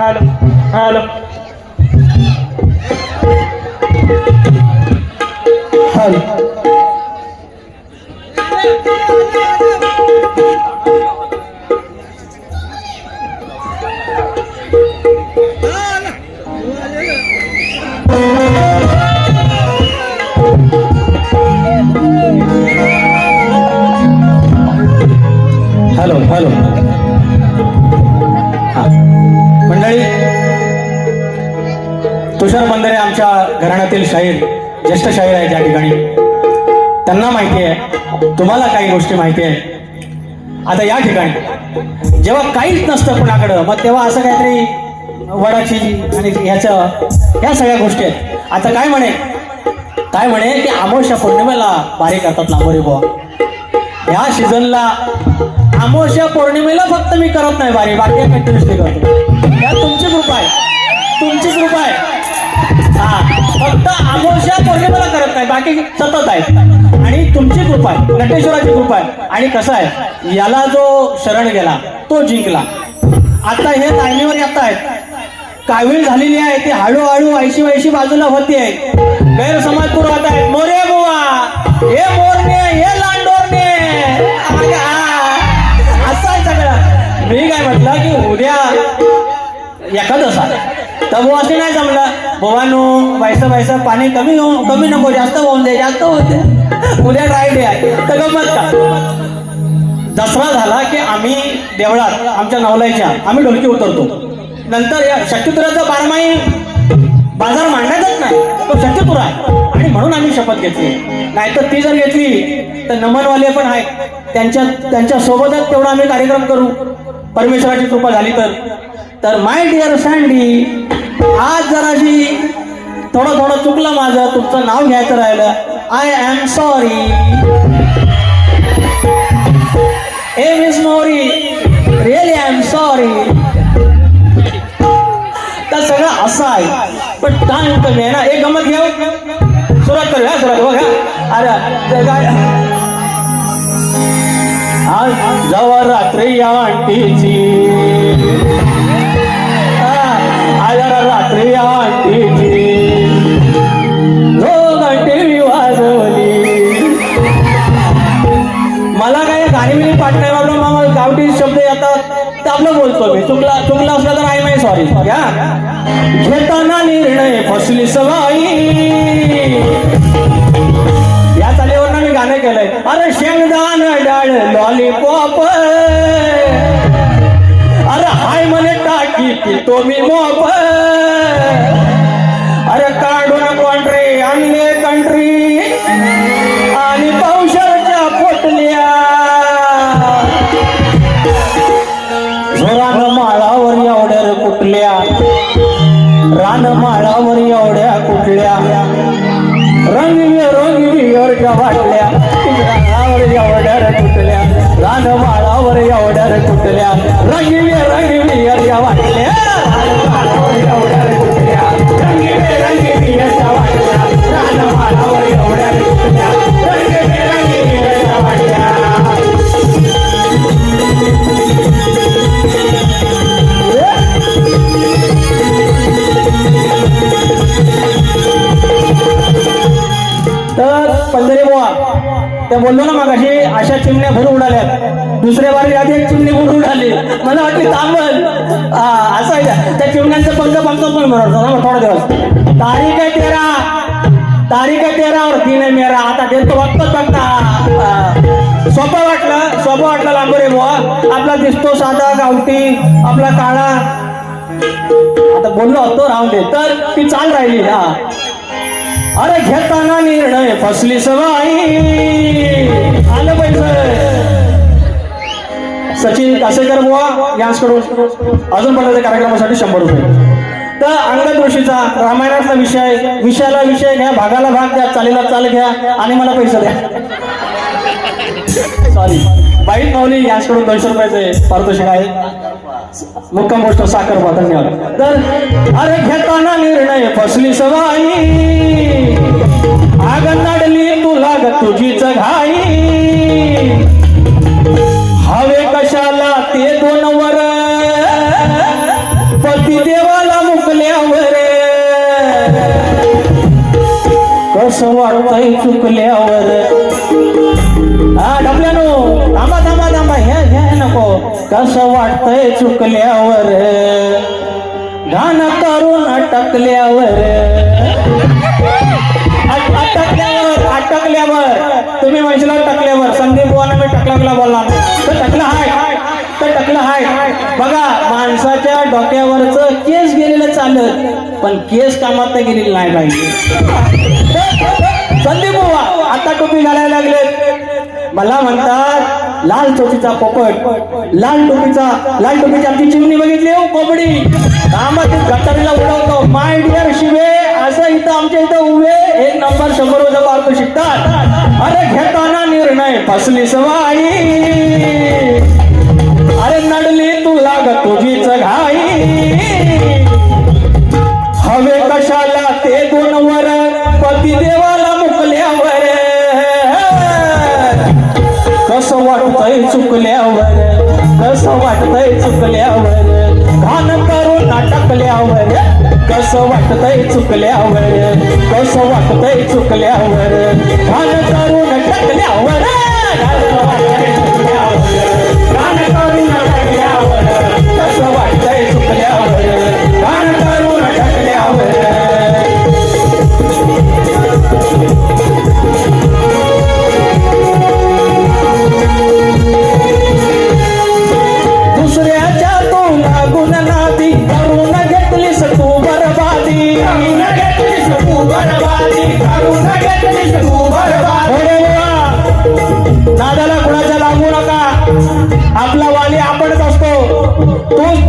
Halam, halam. Halam. Hello, hello. Ah. À. मंडळी तुषार बंदरे आमच्या घराण्यातील शाहीर ज्येष्ठ शाहीर आहे त्या ठिकाणी. त्यांना माहिती आहे तुम्हाला काही गोष्टी माहिती आहे. आता या ठिकाणी जेव्हा काहीच नसतं कुणाकडं मग तेव्हा असं काहीतरी वडाची आणि ह्याचं ह्या सगळ्या गोष्टी आहेत. आता काय म्हणे? काय म्हणे की अमावस्या पौर्णिमेला बारी करतात लांबोरी बुवा. ह्या सीझनला अमावस्या पौर्णिमेला फक्त मी करत नाही बारी बाकी कंटिन्युअसली करतो. यात तुमची कृपा आहे. तुमची कृपा आहे. हा फक्त आमोशा पौर्णिमेला करत नाही बाकी सतत आहे आणि तुमची कृपा आहे नटेश्वराची कृपा आहे. आणि कसं आहे याला जो शरण गेला तो जिंकला. आता हे टायमीवर येत आहेत कावीळ झालेली आहे ती हळूहळू ऐशी वैशी बाजूला होती आहे गैरसमज पुरवत आहे मोरे बुवा हे मोरणे हे लांडोरणे. असं आहे सगळं. मी काय म्हटलं की उद्या एखादं आहे. तर भाऊ असे नाही जमलं. बुवानो पैसा पैसा पाणी कमी होऊ कमी नको जास्त होऊन दे जास्त होऊन दे. उद्या ड्राय डे आहे. तर गमत का? दसरा झाला की आम्ही देवळात आमच्या नवलाईच्या आम्ही ढोलकी उतरतो. नंतर या शक्तिपुराचा बारमाही बाजार मांडायचाच नाही. तो शक्तिपूर आहे. आणि म्हणून आम्ही शपथ घेतली. नाहीतर ती जर घेतली तर नमनवाले पण आहेत. त्यांच्या त्यांच्या सोबतच तेवढा आम्ही कार्यक्रम करू. परमेश्वराची कृपा झाली तर. तर माय डिअर सँडी आज जराशी थोडं थोडं चुकलं माझं तुमचं नाव घ्यायचं राहिलं. आय एम सॉरी हे miss Mori really I am sorry तर सगळं असं आहे. पण काय म्हणतो आहे ना. एक गमत घेऊ? सुरुवात करूया सुरुवात बघा अरे काय आज जवळ रात्री आणटीची दिली सवाई या चालीवर मी गाणं केलंय. अरे शेंगदाण डाळ लॉलीपॉप अरे हाय म्हणे टाकी तो मी मोप. दुसऱ्या बारी आधी एक चिमणी उडून उडाली मला वाटली थांबल हा असं आहे. का? त्या चिमण्यांचं पंख पंख पण म्हणत होता ना थोडा दिवस. तारीख आहे तेरा. तारीख आहे तेरा और तीन आहे मेरा. आता ते वाटतच बघतोच बघता सोपं वाटलं. सोपं वाटलं लांबोरे बुवा आपला दिसतो साधा गावठी आपला काळा. आता बोललो होतो राहून दे. तर ती चाल राहिली. हा. अरे घेताना निर्णय फसली सवाई आलं पैसे. सचिन कासेकर बुवा यांच्याकडून अजून पर्यंत कार्यक्रमासाठी शंभर रुपये. तर अंगद ऋषीचा रामायणाचा विषय विषयाला विषय घ्या भागाला भाग द्या चालीला चाल घ्या आणि मला पैसे द्या. सॉरी बाईट माऊली यांच्याकडून दोनशे रुपयाचे पारितोषिक आहे. मुक्कम गोष्ट साखर बा धन्यवाद. तर अरे घेताना निर्णय फसली सवाई आग नडली तुला तुझीच घाई. डबल्यावर हा डबल्यानो थांबा थांबा थांबा ह्या घ्या नको. कसं वाटतंय चुकल्यावर? घाण करून अटकल्यावर. अटकल्यावर अटकल्यावर. तुम्ही म्हणशील टकल्यावर संदीप बोला मी टकल्याला बोलला तर टकला हाय. तर टकलं हाय. बघा माणसाच्या डोक्यावरचं केस गेलेलं चालत पण केस कामात गेलेलं नाही पाहिजे संदीप बुवा आता टोपी घालायला लागले मला म्हणतात लाल टोपीचा पोपट लाल टोपीचा लाल टोपीची आमची चिमणी बघितली हो कोबडी. कामात गटारीला उडवतो. माय डिअर शिवे असं इथं आमच्या इथं उभे. एक नंबर शंभर वजा मारतो शिकतात. अरे घेताना निर्णय फसली सवाई. अरे नडली तू लाग तुझीच घाई. हवे कशाला ते दोन वर? पती देवा कसं वाटतंय चुकल्यावर? घाण करून नाटकल्यावर? कसं वाटतंय चुकल्यावर? कसं वाटतंय चुकल्यावर? घाण करून अटकल्यावर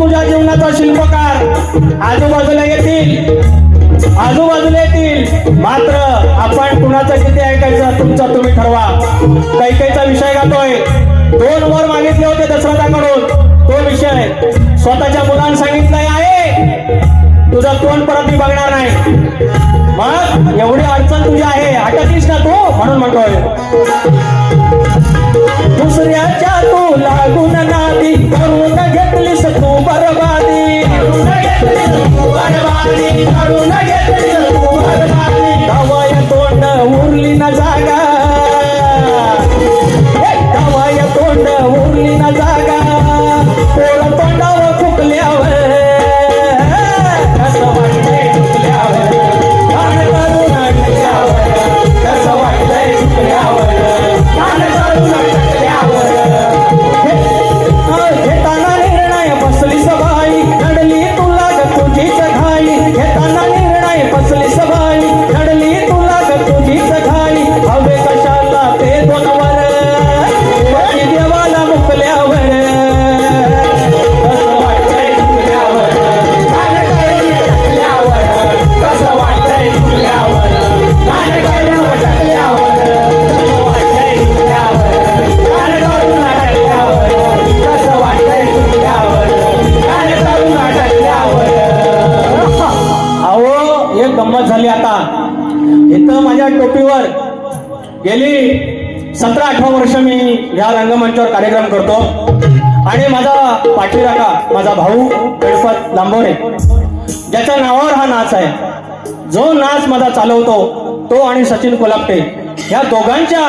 तुझ्या जीवनाचा शिल्पकार आजूबाजूला येतील. आजूबाजूला येतील. मात्र आपण कुणाचं किती ऐकायचं तुमचा तुम्ही ठरवा. कैकेचा विषय गातोय. दोन वर मागितले होते दशरथाकडून. तो विषय स्वतःच्या मुलांना सांगितलाय आहे. तुझा तोंड परत मी बघणार नाही. मग? एवढी अडचण तुझी आहे. हटतीस ना तू? म्हणून म्हणतोय. दुसऱ्याच्या तू लागून नादी करून घेतलीस तू बरबादी. करून बरबादी करून घेतलीस तू बरबादी दवाय तोंड उरली ना जागा. हे तोंड उरली ना जागा. पोळ तोंडावर फुकल्यावर कार्यक्रम करतो. आणि माझा पाठीराखा माझा भाऊ गणपत लांबोरे ज्याच्या नावावर हा नाच आहे. जो नाच माझा चालवतो तो आणि सचिन कोलापटे ह्या दोघांच्या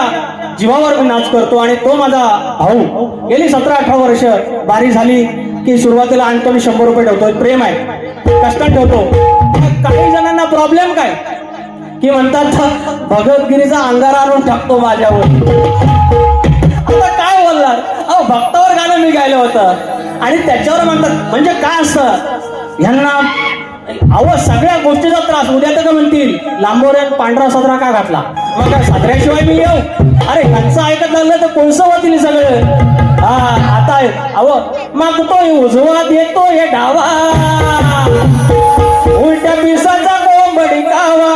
जीवावर मी नाच करतो आणि तो माझा भाऊ. गेली सतरा अठरा वर्ष बारी झाली की सुरुवातीला आणतो मी शंभर रुपये ठेवतो प्रेम आहे. कष्टात ठेवतो. काही जणांना प्रॉब्लेम काय? की म्हणतात भगवद्गीरीचा अंगारा आणून टाकतो माझ्यावर. आता काय बोलणार? भक्तावर गाणं मी गायलं होतं. आणि त्याच्यावर म्हणतात म्हणजे काय असतं? ह्यांना अहो सगळ्या गोष्टीचा त्रास. उद्या तर म्हणतील लांबोऱ्यात पांढरा सदरा का घातला? मग काय सदऱ्याशिवाय मी येऊ? अरे ह्यांचं ऐकत लागलं तर कोणसं होतील सगळं? हा आता अहो मागतोय उजवा देतो हे डावा. उलट्या पिसाचा कोंबडी कावा.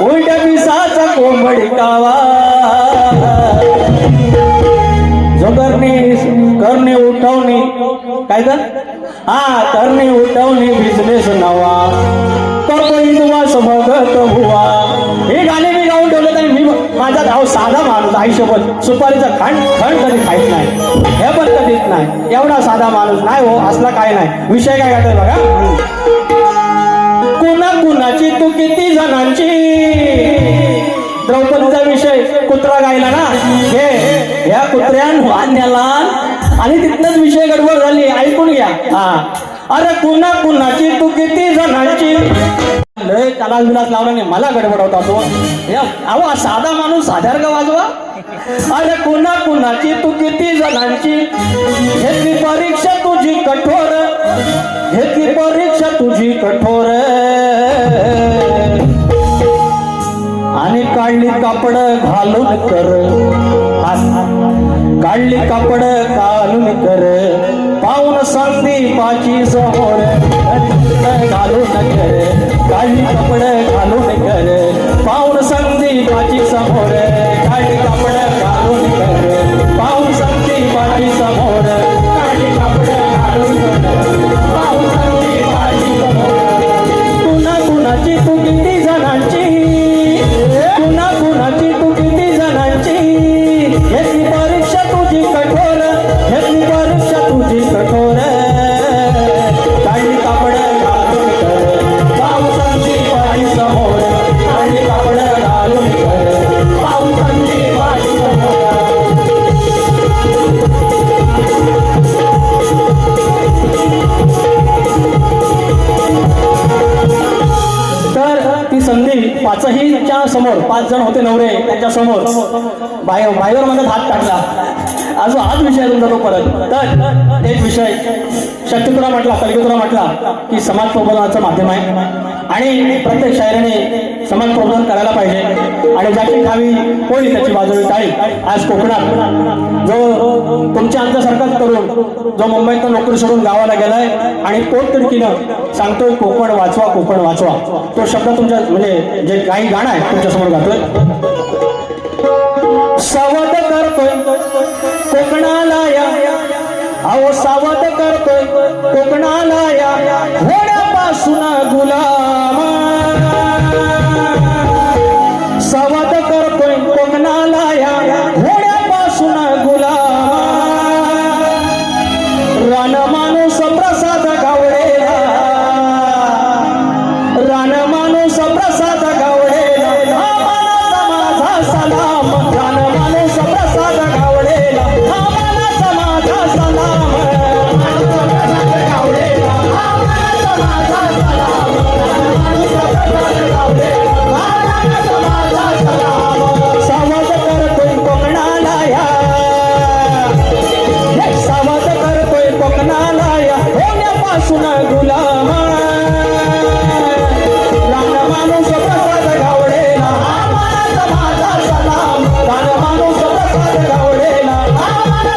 उलट्या पिसाचा कोंबडी कावा. काय तर हा करणे उठवणे बिझनेस नवा. करतो विश्वास भगत हुआ हे गाणे मी गाऊन ठेवले तरी मी माझा धाव साधा माणूस आईसोबत सुपारीचा खंड खंड कधी खाईत नाही. हे पण कधीच नाही. एवढा साधा माणूस नाही हो असला काय नाही. विषय काय काय बघा? कुणा कुणाची तू किती जणांची? द्रौपदीचा विषय कुत्रा गायला ना? हे ह्या कुत्र्यान वाण्याला आणि तिथनच विषय गडबड झाली. ऐकून घ्या. हा. अरे कुणा कुणाची तू किती जणांची? लय त्याला विलास लावला नाही मला गडबड होता तो अहो साधा माणूस साधार का वाजवा? अरे कुणा कुणाची तू किती जणांची? घेतली परीक्षा तुझी कठोर. घेतली परीक्षा तुझी कठोर. आणि काढली कापड घालून कर. काढली कापड घालून कर. पाहून संदीपाची समोर. घालून कर. काढली कापड घालून कर. पाहून पाची समोर. काढली त्यांच्यासमोर पाच जण होते नवरे त्यांच्यासमोर. बाहेर बाहेर मध्ये हात टाकला. अजून हाच विषय तुमचा तो परत. तर एक विषय. शक्तिपुरा म्हटला कलिगुरा म्हटला की समाज प्रबोधनाचं माध्यम आहे. आणि प्रत्येक शायराने समाज प्रबोधन करायला पाहिजे. आणि ज्याची खावी होईल त्याची बाजूने टाळी. आज कोकणात जो तुमच्या आमच्यासारखाच करून जो मुंबईत नोकरी सोडून गावाला गेलाय आणि पोटतिडकीनं सांगतोय कोकण वाचवा कोकण वाचवा. तो शब्द तुमच्या म्हणजे जे काही गाणं आहे तुमच्यासमोर गातोय. सावध करतोय कोकणाला या. अहो सावध करतोय कोकणाला या. पासून गुलाम गुलाम. रान माणूस प्रसाद गावडेला माझा सलाम रान माणूस प्रसाद गावडेला माझा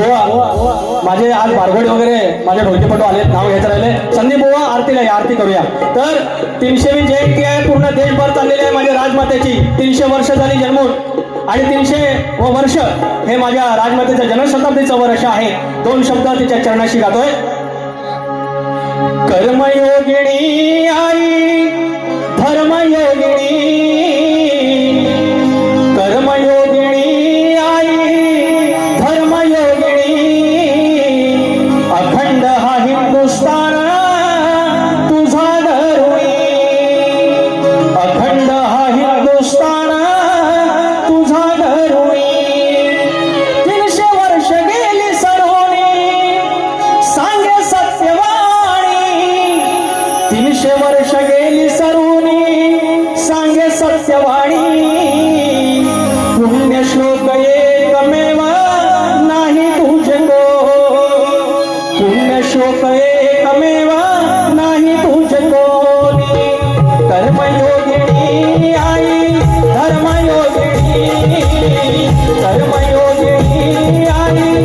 हो, सलाम हो, हो, माझे आज बारगोडी वगैरे माझे ढोलकीपटू आले नाव घ्यायचं राहिले. संदीप बुवा आरतीला या आरती करूया. तर तीनशेवी जयंती आहे पूर्ण देशभर चाललेली आहे माझ्या राजमातेची. तीनशे वर्ष झाली जन्मून. आणि तीनशे व वर्ष हे माझ्या राजमातेच्या जनशताब्दीचं वर्ष आहे. दोन शब्द तिच्या चरणाशी गातोय. कर्मयोगिणी आई धर्मयोगिणी કર્મયોગી આની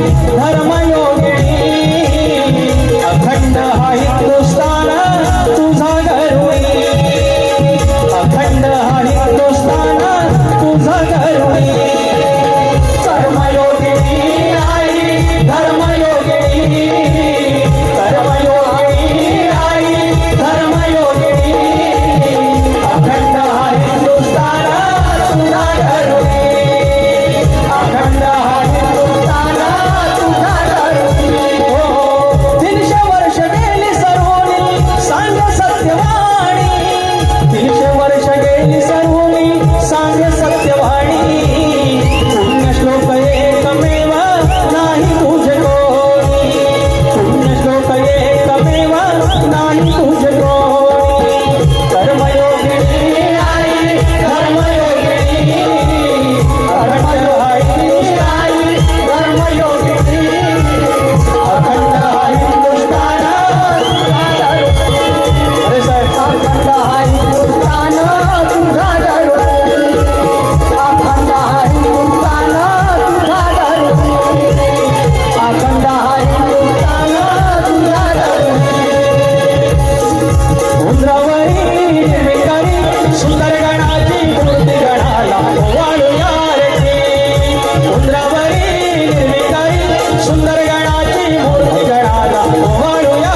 ચડાવ્યા